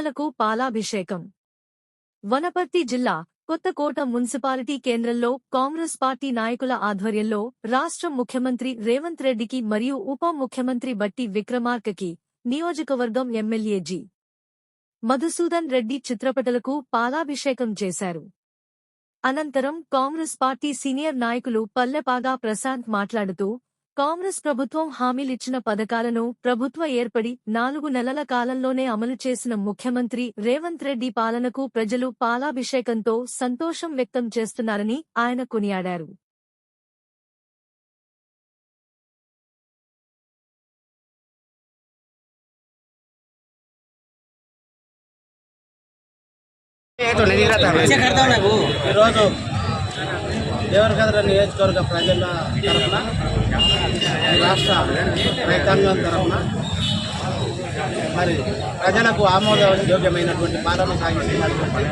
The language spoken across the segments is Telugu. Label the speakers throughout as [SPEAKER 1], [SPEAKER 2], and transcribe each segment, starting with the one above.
[SPEAKER 1] పేదలకు పాలాభిషేకం. వనపర్తి జిల్లా కొత్తకోట మున్సిపాలిటీ కేంద్రంలో కాంగ్రెస్ పార్టీ నాయకుల ఆధ్వర్యంలో రాష్ట్ర ముఖ్యమంత్రి రేవంత్ రెడ్డికి మరియు ఉప ముఖ్యమంత్రి బట్టి విక్రమార్కకి నియోజకవర్గం ఎమ్మెల్యే జి. మధుసూదన్ రెడ్డి చిత్రపటలకు పాలాభిషేకం చేశారు. అనంతరం కాంగ్రెస్ పార్టీ సీనియర్ నాయకులు పల్లెపాగా ప్రశాంత్ మాట్లాడుతూ కాంగ్రెస్ ప్రభుత్వం హామీలిచ్చిన పథకాలను ప్రభుత్వ ఏర్పడి నాలుగు నెలల కాలంలోనే అమలు చేసిన ముఖ్యమంత్రి రేవంత్ రెడ్డి పాలనకు ప్రజలు పాలాభిషేకంతో సంతోషం వ్యక్తం చేస్తున్నారని ఆయన కొనియాడారు.
[SPEAKER 2] ఈరోజు దేవరగద్ర నియోజకవర్గ ప్రజల తరఫున? రాష్ట్ర రైతాంగం తరఫున. మరి ప్రజలకు ఆమోదయోగ్యమైనటువంటి పాలన సాగిస్తున్నటువంటి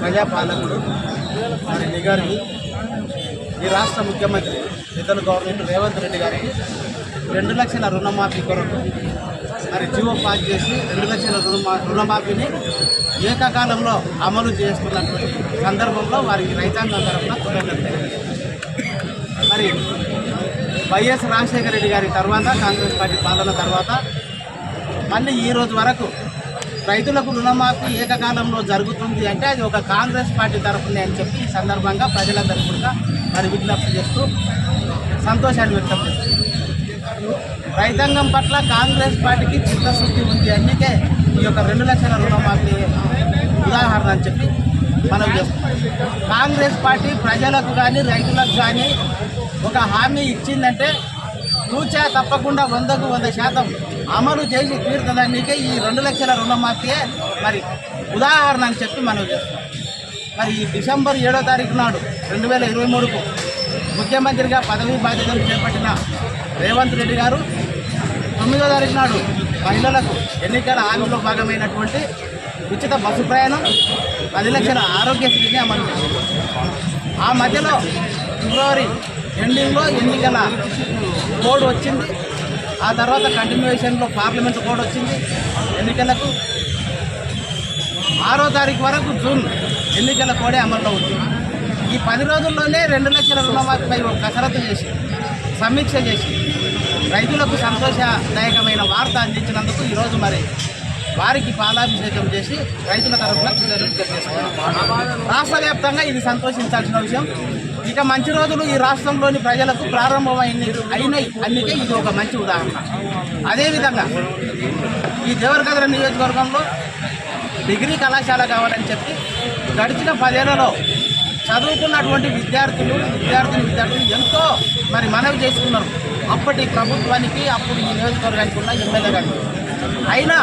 [SPEAKER 2] ప్రజాపాలకుడు మరి నిగారికి ఈ రాష్ట్ర ముఖ్యమంత్రి ఇతర గవర్నమెంట్ రేవంత్ రెడ్డి గారికి రెండు లక్షల రుణమాఫీ కొరకు మరి జీవో పాస్ చేసి రెండు లక్షల రుణమా రుణమాఫీని ఏకకాలంలో అమలు చేస్తున్నటువంటి సందర్భంలో వారికి రైతాంగం తరఫున కృతజ్ఞతలు మరి వైఎస్ రాజశేఖర రెడ్డి గారి తర్వాత కాంగ్రెస్ పార్టీ పాలన తర్వాత మళ్ళీ ఈ రోజు వరకు రైతులకు రుణమాఫీ ఏకకాలంలో జరుగుతుంది అంటే అది ఒక కాంగ్రెస్ పార్టీ తరఫునే అని చెప్పి ఈ సందర్భంగా ప్రజలందరూ కూడా మరి విజ్ఞప్తి చేస్తూ సంతోషాన్ని వ్యక్తం చేస్తుంది రైతాంగం పట్ల కాంగ్రెస్ పార్టీకి చిత్తశుద్ధి ఉంది అందుకే ఈ యొక్క రెండు లక్షల రుణమాఫీ ఉదాహరణ అని చెప్పి మనం చేస్తున్నాం కాంగ్రెస్ పార్టీ ప్రజలకు కానీ రైతులకు కానీ ఒక హామీ ఇచ్చిందంటే తూచా తప్పకుండా వందకు వంద శాతం అమలు చేసి తీరుతుందానికే ఈ రెండు లక్షల రుణమాఫీయే మరి ఉదాహరణ అని చెప్పి మనం మరి ఈ డిసెంబర్ ఏడో తారీఖు నాడు రెండు వేల ఇరవై మూడుకు ముఖ్యమంత్రిగా పదవీ బాధ్యతలు చేపట్టిన రేవంత్ రెడ్డి గారు తొమ్మిదో తారీఖు నాడు మహిళలకు ఎన్నికల హామీలో భాగమైనటువంటి ఉచిత బస్సు ప్రయాణం పది లక్షల ఆరోగ్యశ్రీని అమలు ఆ మధ్యలో ఫిబ్రవరి ఎండింగ్లో ఎన్నికల కోడ్ వచ్చింది. ఆ తర్వాత కంటిన్యూషన్లో పార్లమెంట్ కూడా వచ్చింది ఎన్నికలకు. ఆరో తారీఖు వరకు జూన్ ఎన్నికల కోడే అమల్లో ఉంది. ఈ పది రోజుల్లోనే రెండు లక్షల రుణమాఫీపై ఒక కసరత్తు చేసి సమీక్ష చేసి రైతులకు సంతోషదాయకమైన వార్త అందించినందుకు ఈరోజు మరి వారికి పాలాభిషేకం చేసి రైతుల తరఫున కృతజ్ఞతలు చేసుకున్నాం రాష్ట్ర వ్యాప్తంగా ఇది సంతోషించాల్సిన విషయం. ఇక మంచి రోజులు ఈ రాష్ట్రంలోని ప్రజలకు ప్రారంభమైంది అయినాయి అందుకే ఇది ఒక మంచి ఉదాహరణ. అదేవిధంగా ఈ దేవరకద్ర నియోజకవర్గంలో డిగ్రీ కళాశాల కావాలని చెప్పి గడిచిన పదేళ్ళలో చదువుకున్నటువంటి విద్యార్థులు విద్యార్థిని విద్యార్థులు ఎంతో మరి మనవి చేసుకున్నారు. అప్పటి ప్రభుత్వానికి అప్పుడు ఈ నియోజకవర్గానికి ఉన్న ఎమ్మెల్యే గారు. అయినా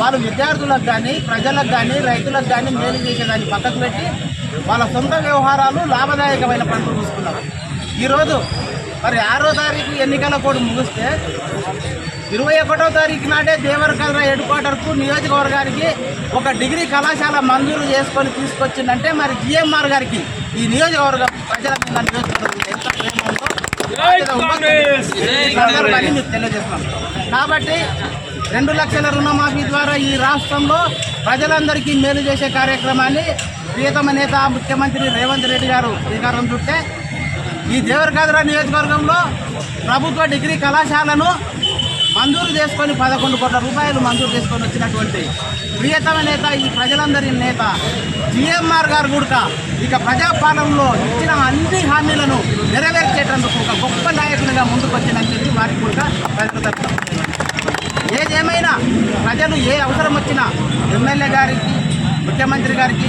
[SPEAKER 2] వాళ్ళు విద్యార్థులకు కానీ ప్రజలకు కానీ రైతులకు కానీ మేలు చేసేదాన్ని పక్కకు పెట్టి వాళ్ళ సొంత వ్యవహారాలు లాభదాయకమైన పనులు చూసుకున్నారు ఈరోజు మరి ఆరో తారీఖు ఎన్నికల కోడ్ ముగిస్తే ఇరవై ఒకటో తారీఖు నాటే దేవరకద్ర హెడ్ క్వార్టర్కు నియోజకవర్గానికి ఒక డిగ్రీ కళాశాల మంజూరు చేసుకొని తీసుకొచ్చిందంటే మరి జిఎంఆర్ గారికి ఈ నియోజకవర్గం ప్రజల మీద నియోజకవర్గం ఎంత ప్రేమ ఉందో తెలియజేస్తున్నాను. కాబట్టి రెండు లక్షల రుణమాఫీ ద్వారా ఈ రాష్ట్రంలో ప్రజలందరికీ మేలు చేసే కార్యక్రమాన్ని ప్రియతమ నేత ముఖ్యమంత్రి రేవంత్ రెడ్డి గారు శ్రీకారం చుట్టే ఈ దేవరకాద్ర నియోజకవర్గంలో ప్రభుత్వ డిగ్రీ కళాశాలను మంజూరు చేసుకొని పదకొండు కోట్ల రూపాయలు మంజూరు చేసుకొని వచ్చినటువంటి ప్రియతమ నేత ఈ ప్రజలందరి నేత జిఎంఆర్ గారు కూడా ఇక ప్రజాపాలనలో ఇచ్చిన అన్ని హామీలను నెరవేర్చేటందుకు ఒక గొప్ప నాయకునిగా ముందుకు వచ్చిందని చెప్పి వారికి కూడా ప్రజలు ప్రజలు ఏ అవసరం వచ్చినా ఎమ్మెల్యే గారికి ముఖ్యమంత్రి గారికి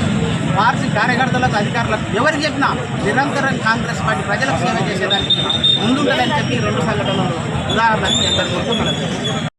[SPEAKER 2] పార్టీ కార్యకర్తలకు అధికారులకు ఎవరికి చెప్పినా నిరంతరం కాంగ్రెస్ పార్టీ ప్రజలకు సేవ చేసేదానికి ముందుంటుందని చెప్పి రెండు సంఘటనలు ఉదాహరణకి అందరి